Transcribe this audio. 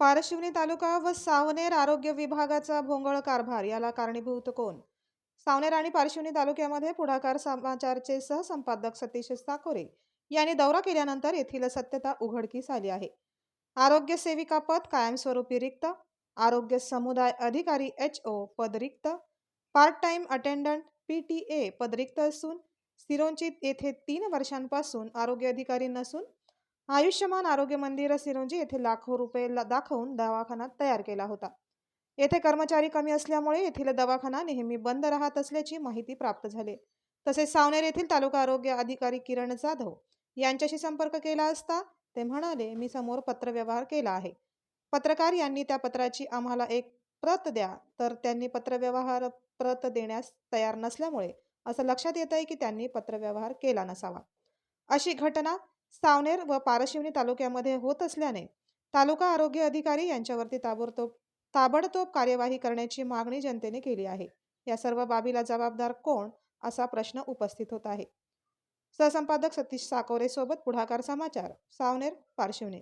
पारशिवनी तालुका व सावनेर आरोग्य विभागाचा भोंगळ कारभार याला कारणीभूत कोण? सावनेर आणि पारशिवनी तालुक्यामध्ये पुढाकार समाचारचे सहसंपादक सतीश साकोरे यांनी दौरा केल्यानंतर येथील सत्यता उघडकीस आली आहे. आरोग्य सेविका पद कायमस्वरूपी रिक्त आरोग्य समुदाय अधिकारी एच ओ पद रिक्त part time attendant P T A पद रिक्त असून सिरोंचित येथे तीन वर्षांपासून आरोग्य अधिकारी नसून आयुष्यमान आरोग्य मंदिर सिरोंजी येथे लाखो रुपये दाखवून दवाखाना तयार केला होता. येथे कर्मचारी कमी असल्यामुळे येथील दवाखाना नेहमी बंद राहत असल्याची माहिती प्राप्त झाली. तसेच सावनेर येथील तालुका आरोग्य अधिकारी किरण जाधव यांच्याशी संपर्क केला असता ते म्हणाले मी समोर पत्रव्यवहार केला आहे. पत्रकार यांनी त्या पत्राची आम्हाला एक प्रत द्या तर त्यांनी पत्रव्यवहार प्रत देण्यास तयार नसल्यामुळे असं लक्षात येत आहे की त्यांनी पत्रव्यवहार केला नसावा. अशी घटना सावनेर व पारशिवनी तालुक्यामध्ये होत असल्याने तालुका आरोग्य अधिकारी यांच्यावरती ताबडतोब ताबडतोब कार्यवाही करण्याची मागणी जनतेने केली आहे. या सर्व बाबीला जबाबदार कोण? असा प्रश्न उपस्थित होत आहे. सहसंपादक सतीश साकोरे सोबत पुढाकार समाचार सावनेर पारशिवनी.